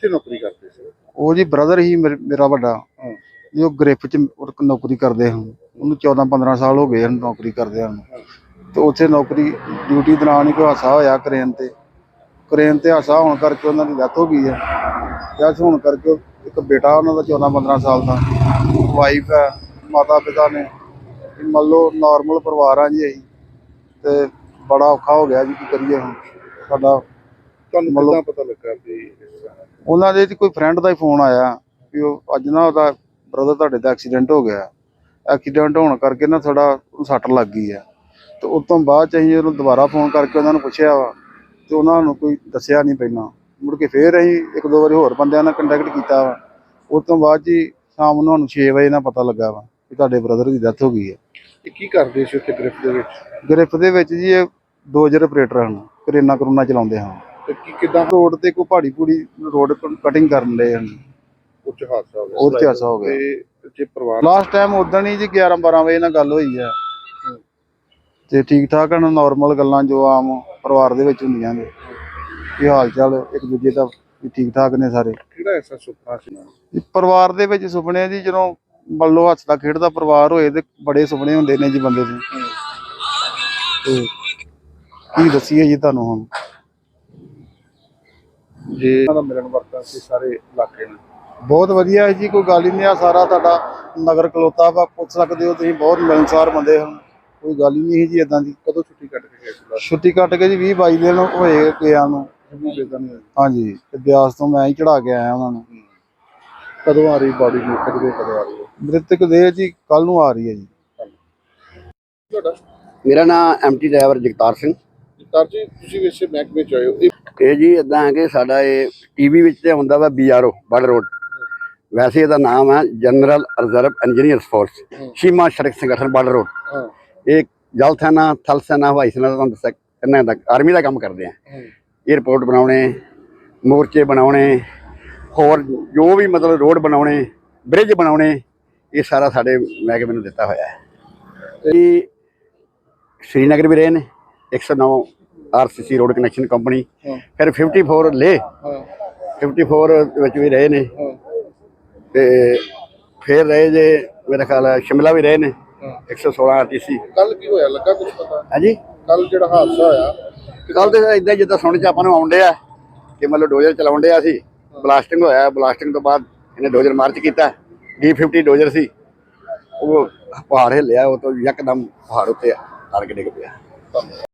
ਕਿੱਥੇ ਨੌਕਰੀ ਕਰਦੇ ਸੀ? ਉਹ ਜੀ ਬ੍ਰਦਰ ਹੀ ਮੇਰੇ- ਮੇਰਾ ਵੱਡਾ। ਹਾਂ। ਜੋ ਗ੍ਰਿਫ ਚ ਉਹ ਨੌਕਰੀ ਕਰਦੇ ਹਨ ਉਹਨੂੰ 14 15 ਸਾਲ ਹੋ ਗਏ ਹਨ ਨੌਕਰੀ ਕਰਦੇ ਹਨ। ਤੇ ਉੱਥੇ ਨੌਕਰੀ ਡਿਊਟੀ ਦੌਰਾਨ ਹੀ ਕੋਈ ਹਾਸਾ ਹੋਇਆ ਕ੍ਰੇਨ ਤੇ। ਕ੍ਰੇਨ ਤੇ ਹਾਸਾ ਹੋਣ ਕਰਕੇ ਉਹਨਾਂ ਦੀ ਡੈਥ ਹੋ ਗਈ ਹੈ। ਡੈਥ ਹੋਣ ਕਰਕੇ ਇੱਕ ਬੇਟਾ ਉਹਨਾਂ ਦਾ 14 15 ਸਾਲ ਦਾ। ਵਾਈਫ ਹੈ ਮਾਤਾ ਪਿਤਾ ਨੇ ਮੰਨ ਲਓ ਨਾਰਮਲ ਪਰਿਵਾਰ ਆ ਜੀ ਅਸੀਂ। ਤੇ ਬੜਾ ਔਖਾ ਹੋ ਗਿਆ ਜੀ ਕੀ ਕਰੀਏ ਹੁਣ। ਸਾਡਾ ਤੁਹਾਨੂੰ ਕਿੱਦਾਂ ਪਤਾ ਲੱਗਾ ਵੀ? ਉਹਨਾਂ ਦੇ ਕੋਈ ਫਰੈਂਡ ਦਾ ਹੀ ਫੋਨ ਆਇਆ ਵੀ ਉਹ ਅੱਜ ਨਾ ਉਹਦਾ ਬ੍ਰਦਰ ਤੁਹਾਡੇ ਦਾ ਐਕਸੀਡੈਂਟ ਹੋ ਗਿਆ। ਐਕਸੀਡੈਂਟ ਹੋਣ ਕਰਕੇ ਨਾ ਥੋੜਾ ਸੱਟ ਲੱਗ ਗਈ ਆ। ਤੇ ਉਸ ਤੋਂ ਬਾਅਦ ਅਸੀਂ ਉਹਨੂੰ ਦੁਬਾਰਾ ਫੋਨ ਕਰਕੇ ਉਹਨਾਂ ਨੂੰ ਪੁੱਛਿਆ ਵਾ ਤੇ ਉਹਨਾਂ ਨੂੰ ਕੋਈ ਦੱਸਿਆ ਨਹੀਂ ਪਹਿਲਾਂ। ਮੁੜ ਕੇ ਫੇਰ ਅਸੀਂ ਇੱਕ ਦੋ ਵਾਰੀ ਹੋਰ ਬੰਦਿਆਂ ਨਾਲ ਕੰਟੈਕਟ ਕੀਤਾ ਵਾ। ਉਸ ਤੋਂ ਬਾਅਦ ਜੀ ਸ਼ਾਮ ਨੂੰ ਸਾਨੂੰ 6 ਵਜੇ ਨਾਲ ਪਤਾ ਲੱਗਾ ਵਾ ਕਿ ਤੁਹਾਡੇ ਬ੍ਰਦਰ ਦੀ ਡੈਥ ਹੋ ਗਈ ਹੈ ਇਹ ਕੀ ਕਰਦੇ ਸੀ ਉੱਥੇ ਗ੍ਰਿਫ ਦੇ ਵਿੱਚ? ਗ੍ਰਿਫ ਦੇ ਵਿੱਚ ਜੀ ਇਹ ਡੋਜਰ ਆਪਰੇਟਰ ਹਨ ਕਰੇਨਾ ਕਰੂਨਾ ਚਲਾਉਂਦੇ ਹਨ। ਤੇ ਕੀ ਕਿੱਦਾਂ ਰੋਡ ਤੇ ਕੋਈ ਪਹਾੜੀ ਪੂੜੀ ਰੋਡ ਕਟਿੰਗ ਕਰਨ ਦੇ ਹਨ? ਉੱਚ ਹਾਦਸਾ ਹੋ ਗਿਆ। ਉਹ 'ਚ ਹਾਦਸਾ ਹੋ ਗਿਆ। ਤੇ ਜੇ ਪਰਿਵਾਰ ਲਾਸਟ ਟਾਈਮ ਉਦੋਂ ਹੀ ਜੀ 11 12 ਵਜੇ ਨਾਲ ਗੱਲ ਹੋਈ ਆ ਤੇ ਠੀਕ ਠਾਕ ਹਨ ਨਾਰਮਲ ਗੱਲਾਂ ਜੋ ਆਮ ਪਰਿਵਾਰ ਦੇ ਵਿੱਚ ਹੁੰਦੀਆਂ ਨੇ। ਕੀ ਹਾਲ ਚਾਲ ਇੱਕ ਦੂਜੇ ਦਾ ਠੀਕ ਠਾਕ ਨੇ ਸਾਰੇ? ਕਿਹੜਾ ਐਸਾ ਸੁਪਨਾ ਸੀ? ਜੀ ਪਰਿਵਾਰ ਦੇ ਵਿੱਚ ਸੁਪਨੇ ਜੀ ਜਦੋਂ ਮੰਨ ਲਓ ਹੱਸਦਾ ਖੇਡਦਾ ਪਰਿਵਾਰ ਹੋਏ ਤੇ ਬੜੇ ਸੁਪਨੇ ਹੁੰਦੇ ਨੇ ਜੀ ਬੰਦੇ ਦੇ। ਤੇ ਕੀ ਦੱਸੀਏ ਜੀ ਤੁਹਾਨੂੰ ਹੁਣ? ਜੇ। ਉਹਨਾਂ ਦਾ ਮਿਲਣ ਵਰਤਨ ਸੀ ਸਾਰੇ ਇਲਾਕੇ ਨੂੰ ਬਹੁਤ ਵਧੀਆ ਹੈ ਜੀ ਕੋਈ ਗੱਲ ਹੀ ਨਹੀਂ ਆ ਸਾਰਾ ਤੁਹਾਡਾ ਨਗਰ ਕਲੋਤਾ ਵਾ ਪੁੱਛ ਸਕਦੇ ਹੋ ਤੁਸੀਂ ਬਹੁਤ ਮਿਲਨਸਾਰ ਬੰਦੇ ਹਨ। ਕੋਈ ਗੱਲ ਹੀ ਨਹੀਂ ਹੈ ਜੀ ਇਦਾਂ ਦੀ। ਕਦੋਂ ਛੁੱਟੀ ਕੱਟ ਕੇ ਗਏ ਸੀ ਛੁੱਟੀ ਕੱਟ ਕੇ ਜੀ 20 22 ਦਿਨ ਹੋਏ ਗਿਆ ਨੂੰ। ਹਾਂਜੀ ਤੇ ਬਿਆਸ ਤੋਂ ਮੈਂ ਹੀ ਚੜਾ ਕੇ ਆਇਆ ਉਹਨਾਂ ਨੂੰ। ਕਦੋਂ ਆ ਰਹੀ ਬਾਡੀ ਨੂੰ ਕਦੋਂ ਕਦੋਂ ਆ ਰਹੀ ਹੈ? ਮ੍ਰਿਤਕ ਦੇ ਜੀ ਕੱਲ ਨੂੰ ਆ ਰਹੀ ਹੈ ਜੀ। ਤੁਹਾਡਾ? ਮੇਰਾ ਨਾਮ ਐਮਟੀ ਡਰਾਈਵਰ ਜਗਤਾਰ ਸਿੰਘ। ਜਗਤਾਰ ਜੀ ਤੁਸੀਂ ਵੈਸੇ ਮਹਿਕਮੇ ਚ ਆਏ ਹੋ। ਇਹ ਜੀ ਇਦਾਂ ਹੈ ਕਿ ਸਾਡਾ ਇਹ ਟੀਵੀ ਵਿੱਚ ਤੇ ਹੁੰਦਾ ਵਾ ਬੀਆਰਓ ਬੜ ਰੋਡ ਵੈਸੇ ਇਹਦਾ ਨਾਮ ਹੈ ਜਨਰਲ ਰਿਜ਼ਰਵ ਇੰਜੀਨੀਅਰਸ ਫੋਰਸ ਸੀਮਾ ਸੜਕ ਸੰਗਠਨ ਬੜ ਰੋਡ ਇਹ ਜਲ ਸੈਨਾ ਥਲ ਸੈਨਾ ਹਵਾਈ ਸੈਨਾ ਦਾ ਤੁਹਾਨੂੰ ਦੱਸਿਆ ਇਹਨਾਂ ਦਾ ਆਰਮੀ ਦਾ ਕੰਮ ਕਰਦੇ ਆ। 에어ਪੋਰਟ ਬਣਾਉਣੇ ਮੋਰਚੇ ਬਣਾਉਣੇ ਹੋਰ ਜੋ ਵੀ ਮਤਲਬ ਰੋਡ ਬਣਾਉਣੇ ਬ੍ਰਿਜ ਬਣਾਉਣੇ ਇਹ ਸਾਰਾ ਸਾਡੇ ਮਹਿਕਮੇ ਨੂੰ ਦਿੱਤਾ ਹੋਇਆ ਹੈ। ਇਹ ਸ਼੍ਰੀਨਗਰ ਵੀ ਰਹੇ ਨੇ 109 ਆਰਸੀਸੀ ਰੋਡ ਕਨੈਕਸ਼ਨ ਕੰਪਨੀ। ਫਿਰ 54 ਲੇ। ਹਾਂ। 54 ਦੇ ਵਿੱਚ ਵੀ ਰਹੇ ਨੇ। ਤੇ ਫਿਰ ਰਹੇ ਜੇ ਮੇਰਾ ਖਿਆਲ ਹੈ ਸ਼ਿਮਲਾ ਵੀ ਰਹੇ ਨੇ। ਹਾਂ। 116 ਆਰਟੀਸੀ। ਕੱਲ ਕੀ ਹੋਇਆ? ਲੱਗਾ ਕੁਝ ਪਤਾ? ਹਾਂਜੀ? ਕੱਲ ਜਿਹੜਾ ਹਾਦਸਾ ਹੋਇਆ ਕੱਲ ਤੇ ਇਦਾਂ ਜਿੱਦਾਂ ਸੁਣ ਚ ਆਪਾਂ ਨੂੰ ਆਉਂਦੇ ਆ ਕਿ ਮਤਲਬ ਡੋਜ਼ਰ ਚਲਾਉਣ ਡਿਆ ਸੀ। ਬਲਾਸਟਿੰਗ ਹੋਇਆ ਬਲਾਸਟਿੰਗ ਤੋਂ ਬਾਅਦ ਇਹਨੇ ਡੋਜ਼ਰ ਮਾਰਚ ਕੀਤਾ। D50 ਡੋਜ਼ਰ ਸੀ। ਉਹ ਪਹਾੜ ਹਿੱਲਿਆ ਉਹ ਤੋਂ ਯਕਦਮ ਪਹਾੜ ਉੱਤੇ ਆ ਕੇ ਡਿੱਗ ਪਿਆ।